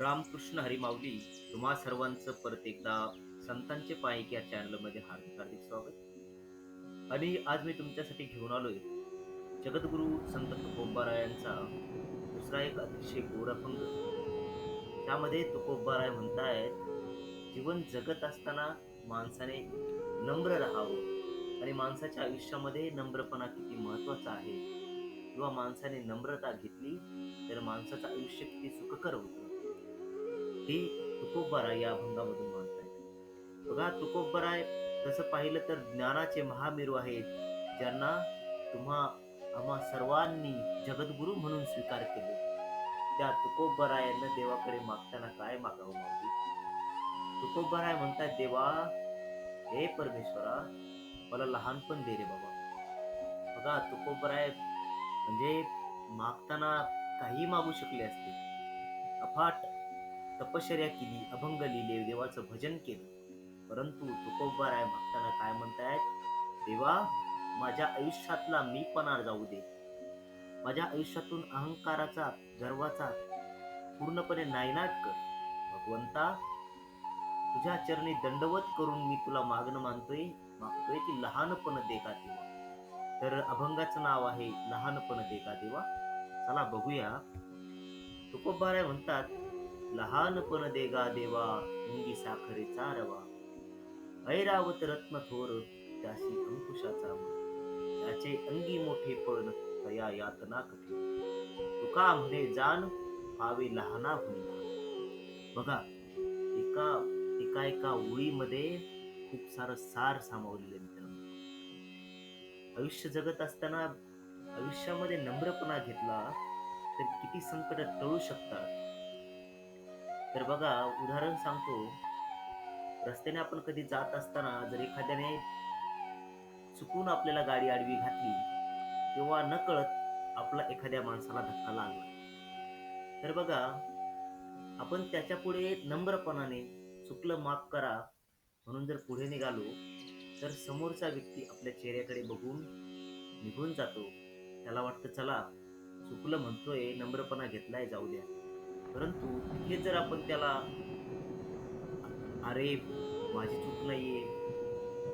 रामकृष्ण हरिमावली तुम्हा सर्वांचं परत एकदा संतांचे पायक या चॅनलमध्ये हार्दिक हार्दिक स्वागत. आणि आज मी तुमच्यासाठी घेऊन आलोय जगद्गुरु संत तुकोबारायांचा दुसरा एक अतिशय गोड अभंग त्यामध्ये तुकोबाराय म्हणतायत जीवन जगत असताना माणसाने नम्र राहावं आणि माणसाच्या आयुष्यामध्ये नम्रपणा किती महत्त्वाचा आहे किंवा माणसाने नम्रता घेतली तर माणसाचं आयुष्य किती सुखकर होतं? ही तुकोबराय या अभंगामधून मानतायत बघा तुकोबराय तसं पाहिलं तर ज्ञानाचे महामेरू आहेत ज्यांना तुम्हा आम्हा सर्वांनी जगद्गुरु म्हणून स्वीकार केले. त्या तुकोबरायांना देवाकडे मागताना काय मागावं मागली तुकोबराय म्हणतात देवा हे परमेश्वरा मला लहानपण दे रे बाबा. बघा तुकोबराय म्हणजे मागताना काही मागू शकले असते. अफाट तपश्चर्या केली अभंग लिहिले देवाचं भजन केलं. परंतु तुकोबाराय मागताना काय म्हणतायत? देवा माझ्या आयुष्यातला मी पणार जाऊ दे. माझ्या आयुष्यातून अहंकाराचा गर्वाचा पूर्णपणे नायनाट कर. भगवंता तुझ्या चरणी दंडवत करून मी तुला मागणं मानतोय मागतोय की लहानपण दे का देवा. तर अभंगाचं नाव आहे लहानपण दे का देवा. चला बघूया. तुकोबाराय म्हणतात लहानपण देगा देवा मुंगी साखरेचा रवा ऐरावत रत्न थोर त्याशी अंकुशाचा त्याचे अंगी मोठे पण तया यातना कठी तुका म्हणे जाण पावे लहाना हुंडा बघा एका एका एका ओळीमध्ये खूप सारं सार सामावलेलं मित्र मित्रांनो. आयुष्य जगत असताना आयुष्यामध्ये नम्रपणा घेतला तर किती संकट टळू शकतात. तर बघा उदाहरण सांगतो. रस्त्याने आपण कधी जात असताना जर एखाद्याने चुकून आपल्याला गाडी आडवी घातली किंवा न कळत आपला एखाद्या माणसाला धक्का लागला. तर बघा आपण त्याच्या पुढे नम्रपणाने चुकलं माफ करा म्हणून जर पुढे निघालो तर समोरचा व्यक्ती आपल्या चेहऱ्याकडे बघून निघून जातो. त्याला वाटतं चला चुकलं म्हणतोय नम्रपणा घेतलाय जाऊ द्या. परंतु हे जर आपण त्याला अरे माझी चूक नाहीये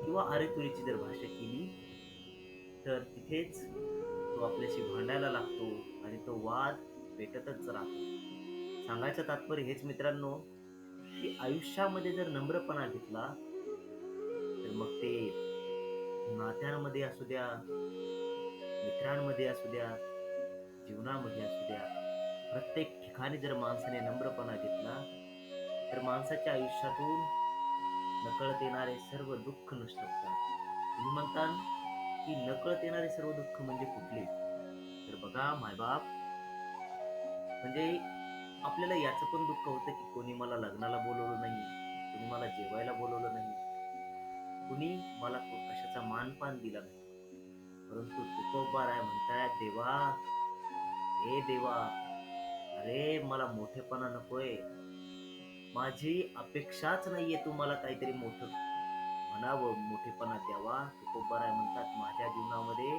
किंवा अरे तुरीची जर भाषा केली तर तिथेच तो आपल्याशी भांडायला लागतो आणि तो वाद पेटतच राहतो. सांगायचं तात्पर्य हेच मित्रांनो की आयुष्यामध्ये जर नम्रपणा घेतला तर मग ते नात्यांमध्ये असू द्या मित्रांमध्ये असू द्या जीवनामध्ये असू द्या प्रत्येक ठिकाणी जर माणसाने नम्रपणा घेतला तर माणसाच्या आयुष्यातून नकळत येणारे सर्व दुःख नष्ट होतात. तुम्ही म्हणता की नकळत येणारे सर्व दुःख म्हणजे कुठले? तर बघा मायबाप म्हणजे आपल्याला याचं पण दुःख होतं की कोणी मला लग्नाला बोलवलं नाही कोणी मला जेवायला बोलवलं नाही. कुणी मला कशाचा मानपान दिला नाही. परंतु तुकोबाराय आहे देवा हे देवा अरे मला मोठेपणा नकोय. माझी अपेक्षाच नाहीये तू मला काहीतरी मोठं म्हणावं मोठेपणा द्यावा. तुकोबार आहे म्हणतात माझ्या जीवनामध्ये.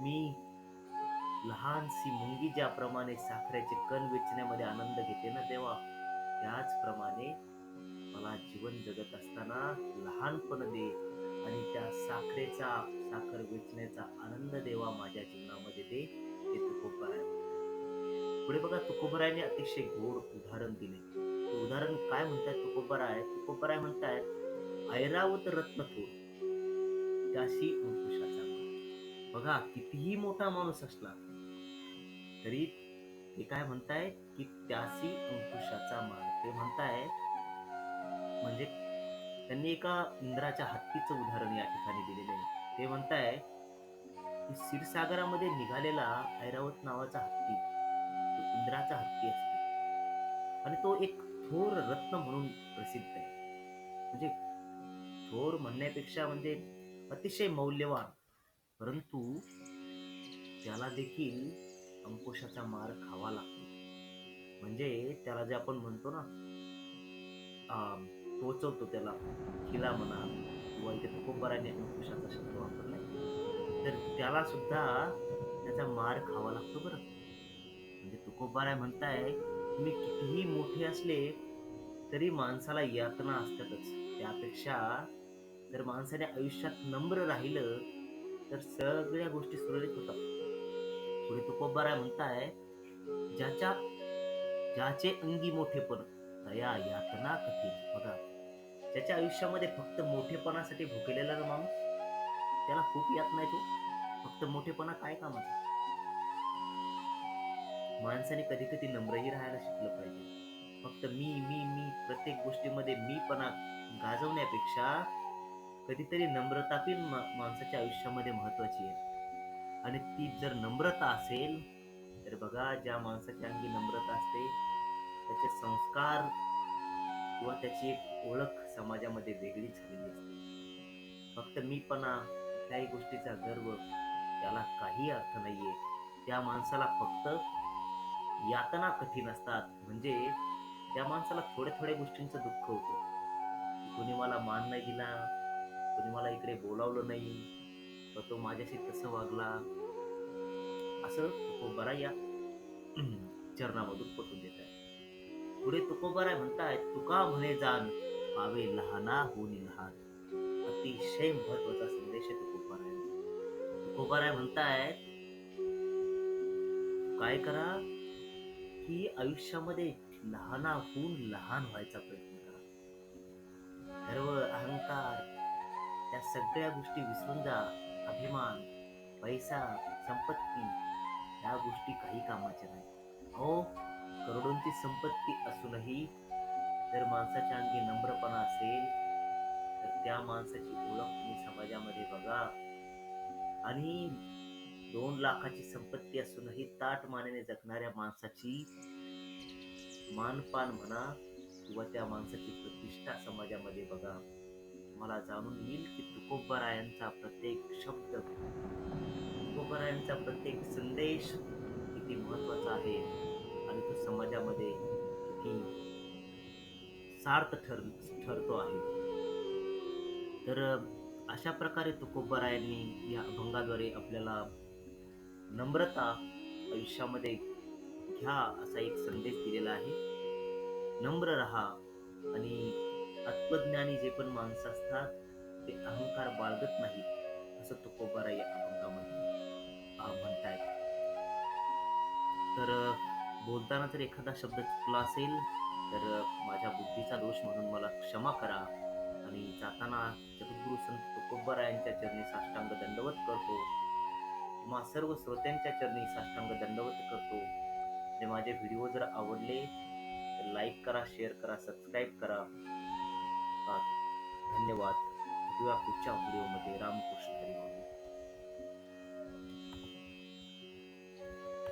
मी लहानशी मुंगी ज्याप्रमाणे साखरेचे कण वेचण्यामध्ये आनंद घेते ना देवा त्याचप्रमाणे मला जीवन जगत असताना लहानपण दे आणि त्या साखरेचा साखर वेचण्याचा आनंद देवा माझ्या जीवनामध्ये दे. हे तुकोबराय पुढे बघा तुकोबरायने अतिशय गोड उदाहरण दिले. ते उदाहरण काय म्हणतात तुकोबराय? तुकोबराय म्हणतायत ऐरावत रत्न थोर त्याशी अंकुशाचा बघा कितीही मोठा माणूस असला तरी ते काय म्हणताय की त्यासी अंकुशाचा मान ते म्हणताय म्हणजे त्यांनी एका इंद्राच्या हत्तीचं उदाहरण या ठिकाणी दिलेलं आहे. ते म्हणताय की क्षीरसागरामध्ये निघालेला ऐरावत नावाचा हत्ती इंद्राचा हत्ती असतो. आणि तो एक थोर रत्न म्हणून प्रसिद्ध आहे. म्हणजे थोर म्हणण्यापेक्षा म्हणजे अतिशय मौल्यवान. परंतु त्याला देखील अंकुशाचा मार खावा लागतो. म्हणजे त्याला जे आपण म्हणतो ना अं, टोचवतो त्याला खिला म्हणा किंवा इथे तुकोबाराने अंकुशाचा शब्द वापरलाय तर त्याला सुद्धा त्याचा मार खावा लागतो बरं. तुकोबाराय म्हणताय तुम्ही कितीही मोठे असले तरी माणसाला यातना असतातच. त्यापेक्षा जर माणसाने आयुष्यात नम्र राहिलं तर सगळ्या गोष्टी सुरळीत होतात. पुढे तुकोबाराय म्हणताय ज्याच्या ज्याचे अंगी मोठेपण तया यातना कठीण. बघा ज्याच्या आयुष्यामध्ये फक्त मोठेपणासाठी भुकेलेला माणूस त्याला खूप यातना येतो. फक्त मोठेपणा काय कामाचा? माणसाने कधी कधी नम्रही राहायला शिकलं पाहिजे. फक्त मी मी मी प्रत्येक गोष्टीमध्ये मीपणा गाजवण्यापेक्षा कधीतरी नम्रता पण मा- माणसाच्या आयुष्यामध्ये महत्वाची आहे. आणि ती जर नम्रता असेल तर बघा ज्या माणसाच्या अंगी नम्रता असते त्याचे संस्कार किंवा त्याची एक ओळख समाजामध्ये वेगळी झालेली असते. फक्त मीपणा कुठल्याही गोष्टीचा गर्व त्याला काही अर्थ नाही आहे त्या माणसाला फक्त यातना कठीण असतात. म्हणजे त्या माणसाला थोड्या थोड्या गोष्टींचं दुःख होतं. कोणी मला मान नाही दिला कोणी मला इकडे बोलावलं नाही तर तो माझ्याशी कसं वागला. असं तुकोबरा या चरणामधून पटून देत आहे. पुढे तुकोबरा म्हणताय तुका म्हणे जाण पावे लहाना होऊन लहान अतिशय महत्त्वाचा संदेश आहे तुकोबरा तुकोबरा म्हणताय काय करा? की आयुष्यामध्ये लहानाहून लहान व्हायचा प्रयत्न करा. गर्व अहंकार त्या सगळ्या गोष्टी विसरून जा. अभिमान पैसा संपत्ती या गोष्टी काही कामाच्या नाही हो करोडोंची संपत्ती असूनही जर माणसाच्या अंगी नम्रपणा असेल तर त्या माणसाची ओळख तुम्ही समाजामध्ये बघा. आणि दोन लाखाची संपत्ती असूनही ताट मानेने जगणाऱ्या माणसाची मानपान म्हणा किंवा त्या माणसाची प्रतिष्ठा समाजामध्ये बघा. मला जाणून येईल की तुकोबरायांचा प्रत्येक शब्द तुकोबरायांचा प्रत्येक संदेश किती महत्त्वाचा आहे आणि तो समाजामध्ये किती सार्थ ठर ठरतो आहे. तर अशा प्रकारे तुकोबरायांनी या अभंगाद्वारे आपल्याला नम्रता आयुष्यामध्ये घ्या असा एक संदेश दिलेला आहे. नम्र राहा आणि आत्मज्ञानी जे पण माणसं असतात ते अहंकार बाळगत नाही असं तुकोबारा या अभंगामध्ये म्हणतायत. तर बोलताना जर एखादा शब्द चुकला असेल तर माझ्या बुद्धीचा दोष म्हणून मला क्षमा करा. आणि जाताना जगद्गुरु संत तुकोबारा यांच्या चरणी साष्टांग दंडवत करतो. मा सर्व श्रोत्यांच्या चरणी साष्टांग दंडवत करतो. जे माझे व्हिडिओ जर आवडले तर लाईक करा शेअर करा सबस्क्राईब करा. धन्यवाद. भेटूया पुढच्या व्हिडिओमध्ये रामकृष्ण.